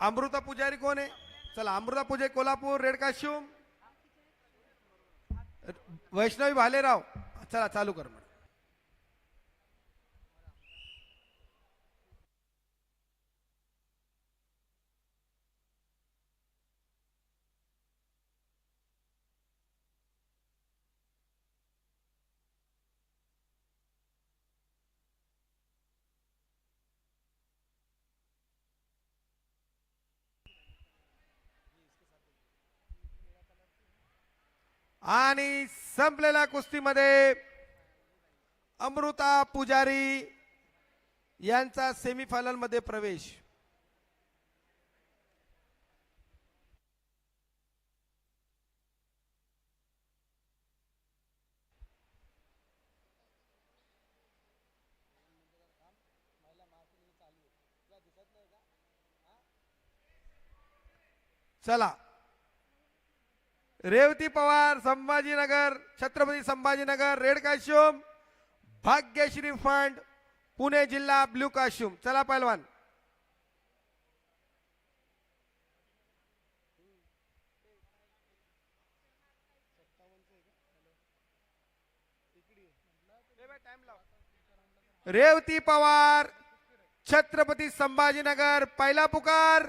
अमृता पुजारी कोण आहे चला अमृता पुजारी कोल्हापूर रेड काश्यूम वैष्णवी भालेराव। चला चालू कर आणि संपलेल्या कुस्तीमध्ये अमृता पुजारी यांचा सेमीफायनलमध्ये प्रवेश. चला. Revati Pawar Sambhajinagar Chhatrapati Sambhajinagar red costume Bhagyashree fund Pune जिल्हा ब्ल्यू काश्युम चला पैलवान रेवती पवार छत्रपती संभाजीनगर पहिला पुकार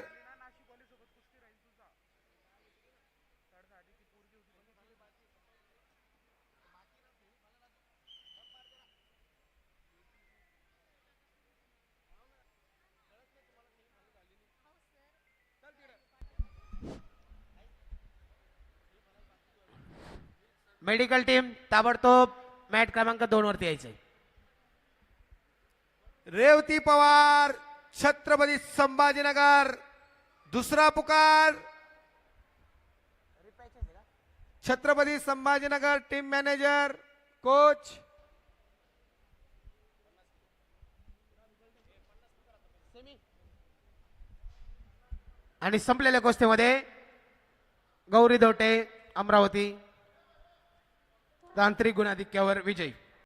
मेडिकल टीम ताबडतोब मॅट क्रमांक दोन वरती यायचंय. रेवती पवार छत्रपती संभाजीनगर दुसरा पुकार. Chhatrapati Sambhajinagar team manager coach. आणि संपलेल्या कुस्तीमध्ये गौरी धोटे अमरावती. तांत्रिक गुणाधिक्यावर विजयी.